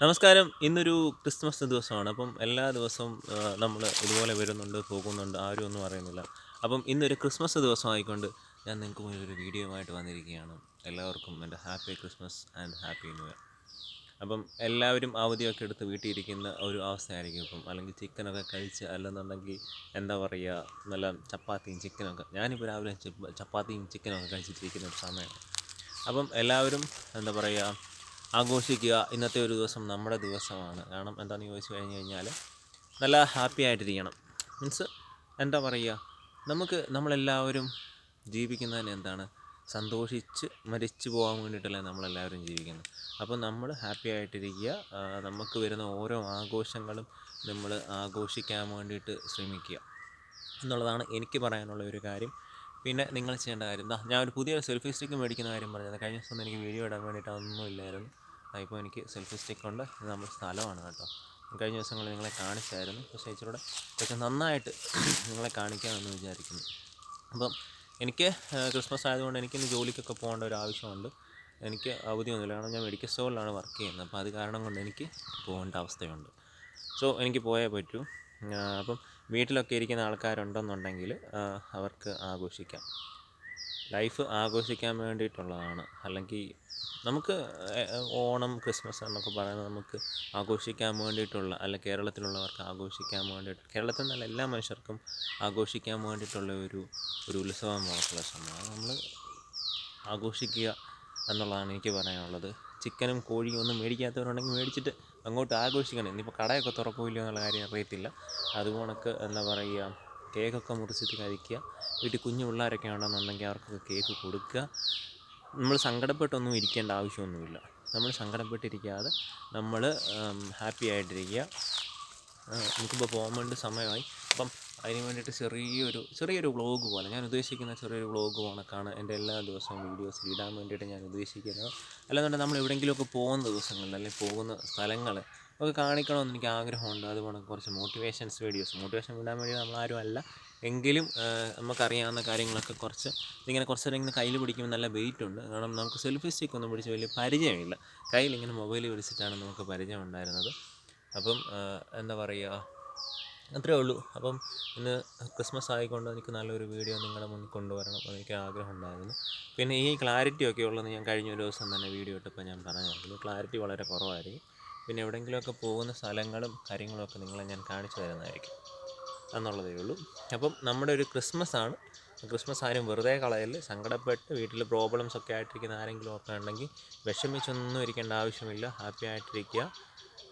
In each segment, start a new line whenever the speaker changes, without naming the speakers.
നമസ്കാരം. ഇന്നൊരു ക്രിസ്മസ് ദിവസമാണ്. അപ്പം എല്ലാ ദിവസവും നമ്മൾ ഇതുപോലെ വരുന്നുണ്ട് പോകുന്നുണ്ട് ആരും ഒന്നും അറിയുന്നില്ല. അപ്പം ഇന്നൊരു ക്രിസ്മസ് ദിവസമായിക്കൊണ്ട് ഞാൻ നിങ്ങൾക്ക് മുന്നിൽ ഒരു വീഡിയോയുമായിട്ട് വന്നിരിക്കുകയാണ്. എല്ലാവർക്കും എന്റെ happy Christmas and happy new year. അപ്പം എല്ലാവരും അവധിയൊക്കെ എടുത്ത് വീട്ടിലിരിക്കുന്ന ഒരു അവസ്ഥയായിരിക്കും ഇപ്പം. അല്ലെങ്കിൽ ചിക്കനൊക്കെ കഴിച്ച് അല്ലെന്നുണ്ടെങ്കിൽ എന്താ പറയുക നല്ല ചപ്പാത്തിയും ചിക്കനൊക്കെ. ഞാനിപ്പോൾ രാവിലെ ചപ്പാത്തിയും ചിക്കനൊക്കെ കഴിച്ചിട്ടിരിക്കുന്ന ഒരു സമയമാണ്. അപ്പം എല്ലാവരും എന്താ പറയുക ആഘോഷിക്കുക ഇന്നത്തെ ഒരു ദിവസം നമ്മുടെ ദിവസമാണ്. കാരണം എന്താണെന്ന് ചോദിച്ചു കഴിഞ്ഞ് കഴിഞ്ഞാൽ നല്ല ഹാപ്പി ആയിട്ടിരിക്കണം. മീൻസ് എന്താ പറയുക? നമുക്ക് നമ്മളെല്ലാവരും ജീവിക്കുന്നതിന് എന്താണ്? സന്തോഷിച്ച് മരിച്ചു പോകാൻ വേണ്ടിയിട്ടല്ലേ നമ്മളെല്ലാവരും ജീവിക്കുന്നത് അപ്പോൾ നമ്മൾ ഹാപ്പി ആയിട്ടിരിക്കുക. നമുക്ക് വരുന്ന ഓരോ ആഘോഷങ്ങളും നമ്മൾ ആഘോഷിക്കാൻ വേണ്ടിയിട്ട് ശ്രമിക്കുക. എന്നുള്ളതാണ് എനിക്ക് പറയാനുള്ള ഒരു കാര്യം. പിന്നെ നിങ്ങൾ ചെയ്യേണ്ട കാര്യം. ഞാൻ ഒരു പുതിയ സെൽഫി സ്റ്റിക്ക് മേടിക്കുന്ന കാര്യം പറഞ്ഞത്. കഴിഞ്ഞ ദിവസം എനിക്ക് വീഡിയോ ഇടാൻ വേണ്ടിയിട്ട് അതൊന്നും ഇല്ലായിരുന്നു. ഇപ്പോൾ എനിക്ക് സെൽഫി സ്റ്റിക്ക് ഉണ്ട് ഇത് നമ്മുടെ സ്ഥലമാണ് കേട്ടോ. കഴിഞ്ഞ ദിവസങ്ങളിൽ നിങ്ങളെ കാണിച്ചായിരുന്നു. പക്ഷേ ഇച്ചിലൂടെ കുറച്ച് നന്നായിട്ട് നിങ്ങളെ കാണിക്കാമെന്ന് വിചാരിക്കുന്നു. അപ്പം എനിക്ക് ക്രിസ്മസ് ആയതുകൊണ്ട് എനിക്കിന്ന് ജോലിക്കൊക്കെ പോകേണ്ട ഒരു ആവശ്യമുണ്ട്. എനിക്ക് അവധിയൊന്നുമില്ല കാരണം ഞാൻ മെഡിക്കൽ സ്റ്റോറിലാണ് വർക്ക് ചെയ്യുന്നത്. അപ്പോൾ അത് കാരണം കൊണ്ട് എനിക്ക് പോകേണ്ട അവസ്ഥയുണ്ട്. സോ എനിക്ക് പോയേ പറ്റൂ. അപ്പം വീട്ടിലൊക്കെ ഇരിക്കുന്ന ആൾക്കാരുണ്ടെന്നുണ്ടെങ്കിൽ അവർക്ക് ആഘോഷിക്കാം. ലൈഫ് ആഘോഷിക്കാൻ വേണ്ടിയിട്ടുള്ളതാണ്. അല്ലെങ്കിൽ നമുക്ക് ഓണം ക്രിസ്മസ് എന്നൊക്കെ പറയുന്നത് നമുക്ക് ആഘോഷിക്കാൻ വേണ്ടിയിട്ടുള്ള അല്ല കേരളത്തിലുള്ളവർക്ക് ആഘോഷിക്കാൻ വേണ്ടിയിട്ട് കേരളത്തിൽ നിന്നല്ല എല്ലാ മനുഷ്യർക്കും ആഘോഷിക്കാൻ വേണ്ടിയിട്ടുള്ള ഒരു ഒരു ഉത്സവം മാത്രമുള്ള സമയമാണ് നമ്മൾ ആഘോഷിക്കുക എന്നുള്ളതാണ് എനിക്ക് പറയാനുള്ളത്. ചിക്കനും കോഴിയും ഒന്നും മേടിക്കാത്തവരുണ്ടെങ്കിൽ മേടിച്ചിട്ട് അങ്ങോട്ട് ആഘോഷിക്കണം. ഇനിയിപ്പോൾ കടയൊക്കെ തുറക്കില്ലോ എന്നുള്ള കാര്യം അറിയത്തില്ല. അതുകൊണ്ടൊക്കെ എന്താ പറയുക കേക്കൊക്കെ മുറിച്ചിട്ട് കഴിക്കുക. വീട്ടിൽ കുഞ്ഞു പിള്ളേരൊക്കെ ഉണ്ടെന്നുണ്ടെങ്കിൽ അവർക്കൊക്കെ കേക്ക് കൊടുക്കുക. നമ്മൾ സങ്കടപ്പെട്ടൊന്നും ഇരിക്കേണ്ട ആവശ്യമൊന്നുമില്ല. നമ്മൾ സങ്കടപ്പെട്ടിരിക്കാതെ നമ്മൾ ഹാപ്പി ആയിട്ടിരിക്കുക. നമുക്കിപ്പോൾ പോകാൻ വേണ്ടി സമയമായി. അപ്പം അതിന് വേണ്ടിയിട്ട് ചെറിയൊരു ചെറിയൊരു വ്ളോഗ് പോലെ. ഞാൻ ഉദ്ദേശിക്കുന്ന ചെറിയൊരു വ്ളോഗ് കണക്കാണ് എന്റെ എല്ലാ ദിവസവും വീഡിയോസ് ഇടാൻ വേണ്ടിയിട്ട് ഞാൻ ഉദ്ദേശിക്കുന്നത്. അല്ലാന്നുണ്ടെങ്കിൽ നമ്മൾ എവിടെയെങ്കിലുമൊക്കെ പോകുന്ന ദിവസങ്ങളിൽ അല്ലെങ്കിൽ പോകുന്ന സ്ഥലങ്ങൾ ഒക്കെ കാണിക്കണമെന്ന് എനിക്ക് ആഗ്രഹമുണ്ട്. അതുപോലെ കുറച്ച് മോട്ടിവേഷൻസ് വീഡിയോസ് മോട്ടിവേഷൻ വിടാൻ വേണ്ടി നമ്മളാരും അല്ല. എങ്കിലും നമുക്കറിയാവുന്ന കാര്യങ്ങളൊക്കെ കുറച്ച് ഇങ്ങനെ കുറച്ച് ഇങ്ങനെ കയ്യിൽ പിടിക്കുമ്പോൾ നല്ല വെയിറ്റ് ഉണ്ട്. കാരണം നമുക്ക് സെൽഫി സ്റ്റിക്ക് ഒന്നും പിടിച്ച് വലിയ പരിചയമില്ല. കയ്യിൽ ഇങ്ങനെ മൊബൈൽ പിടിച്ചിട്ടാണ് നമുക്ക് പരിചയം ഉണ്ടായിരുന്നത്. അപ്പം എന്താ പറയുക അത്രേ ഉള്ളൂ. അപ്പം ഇന്ന് ക്രിസ്മസ് ആയിക്കൊണ്ട് എനിക്ക് നല്ലൊരു വീഡിയോ നിങ്ങളുടെ മുന്നിൽ കൊണ്ടുവരണം എനിക്ക് ആഗ്രഹം ഉണ്ടായിരുന്നു പിന്നെ ഈ ക്ലാരിറ്റി ഒക്കെ ഉള്ളത് ഞാൻ കഴിഞ്ഞ ഒരു ദിവസം തന്നെ വീഡിയോ ഇട്ടപ്പോൾ ഞാൻ പറഞ്ഞായിരുന്നു. ക്ലാരിറ്റി വളരെ കുറവായിരിക്കും. പിന്നെ എവിടെയെങ്കിലുമൊക്കെ പോകുന്ന സ്ഥലങ്ങളും കാര്യങ്ങളും ഒക്കെ നിങ്ങളെ ഞാൻ കാണിച്ചു തരുന്നതായിരിക്കും. എന്നുള്ളതേ ഉള്ളൂ. അപ്പം നമ്മുടെ ഒരു ക്രിസ്മസ് ആണ്. ക്രിസ്മസ് ആരും വെറുതെ കളയൽ സങ്കടപ്പെട്ട് വീട്ടിൽ പ്രോബ്ലംസ് ഒക്കെ ആയിട്ടിരിക്കുന്ന ആരെങ്കിലും ഒക്കെ ഉണ്ടെങ്കിൽ വിഷമിച്ചൊന്നും ഇരിക്കേണ്ട ആവശ്യമില്ല. ഹാപ്പി ആയിട്ടിരിക്കുക.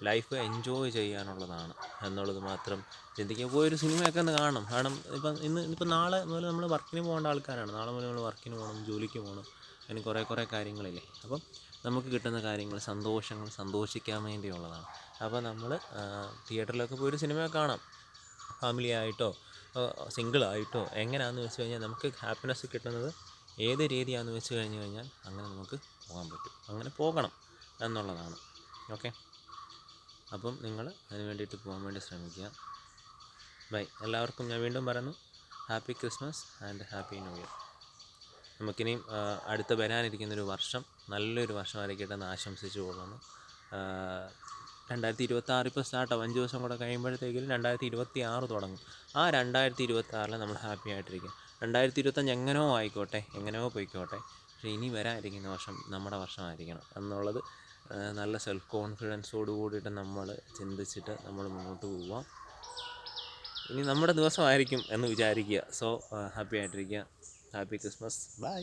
ലൈഫ് എൻജോയ് ചെയ്യാനുള്ളതാണ് എന്നുള്ളത് മാത്രം ചിന്തിക്കുക. പോയി ഒരു സിനിമയൊക്കെ ഒന്ന് കാണണം. കാരണം ഇപ്പം ഇന്ന് ഇപ്പം നാളെ മുതൽ നമ്മൾ വർക്കിന് പോകേണ്ട ആൾക്കാരാണ്. നാളെ മുതൽ നമ്മൾ വർക്കിന് പോകണം ജോലിക്ക് പോകണം. അതിന് കുറേ കുറേ കാര്യങ്ങളില്ലേ. അപ്പം നമുക്ക് കിട്ടുന്ന കാര്യങ്ങൾ സന്തോഷങ്ങൾ സന്തോഷിക്കാൻ വേണ്ടിയുള്ളതാണ്. അപ്പോൾ നമ്മൾ തിയേറ്ററിലൊക്കെ പോയി ഒരു സിനിമ കാണാം. ഫാമിലി ആയിട്ടോ സിംഗിളായിട്ടോ എങ്ങനെയാണെന്ന് വെച്ച് കഴിഞ്ഞാൽ നമുക്ക് ഹാപ്പിനെസ് കിട്ടുന്നത് ഏത് രീതിയാണെന്ന് വെച്ച് കഴിഞ്ഞ് കഴിഞ്ഞാൽ അങ്ങനെ നമുക്ക് പോകാൻ പറ്റും. അങ്ങനെ പോകണം എന്നുള്ളതാണ്. ഓക്കെ? അപ്പം നിങ്ങൾ അതിന് വേണ്ടിയിട്ട് പോകാൻ വേണ്ടി ശ്രമിക്കുക. ബൈ. എല്ലാവർക്കും ഞാൻ വീണ്ടും പറയുന്നു. Happy Christmas and happy new year. നമുക്കിനിയും അടുത്ത് വരാനിരിക്കുന്നൊരു വർഷം നല്ലൊരു വർഷമായിരിക്കട്ടെ എന്ന് ആശംസിച്ചു കൊള്ളുന്നു. രണ്ടായിരത്തി ഇരുപത്തി ആറ് ഇപ്പോൾ സ്റ്റാർട്ടാവും അഞ്ച് ദിവസം കൂടെ കഴിയുമ്പോഴത്തേക്കും രണ്ടായിരത്തി ഇരുപത്തി ആറ് തുടങ്ങും. ആ രണ്ടായിരത്തി ഇരുപത്തി ആറിൽ നമ്മൾ ഹാപ്പി ആയിട്ടിരിക്കും രണ്ടായിരത്തി ഇരുപത്തഞ്ച് എങ്ങനെയോ ആയിക്കോട്ടെ എങ്ങനെയോ പോയിക്കോട്ടെ. പക്ഷേ ഇനി വരാനിരിക്കുന്ന വർഷം നമ്മുടെ വർഷമായിരിക്കണം. എന്നുള്ളത് നല്ല സെൽഫ് കോൺഫിഡൻസോട് കൂടിയിട്ട് നമ്മൾ ചിന്തിച്ചിട്ട് നമ്മൾ മുന്നോട്ട് പോവാം. ഇനി നമ്മുടെ ദിവസമായിരിക്കും എന്ന് വിചാരിക്കുക. സോ ഹാപ്പി ആയിട്ടിരിക്കുക. Happy Christmas bye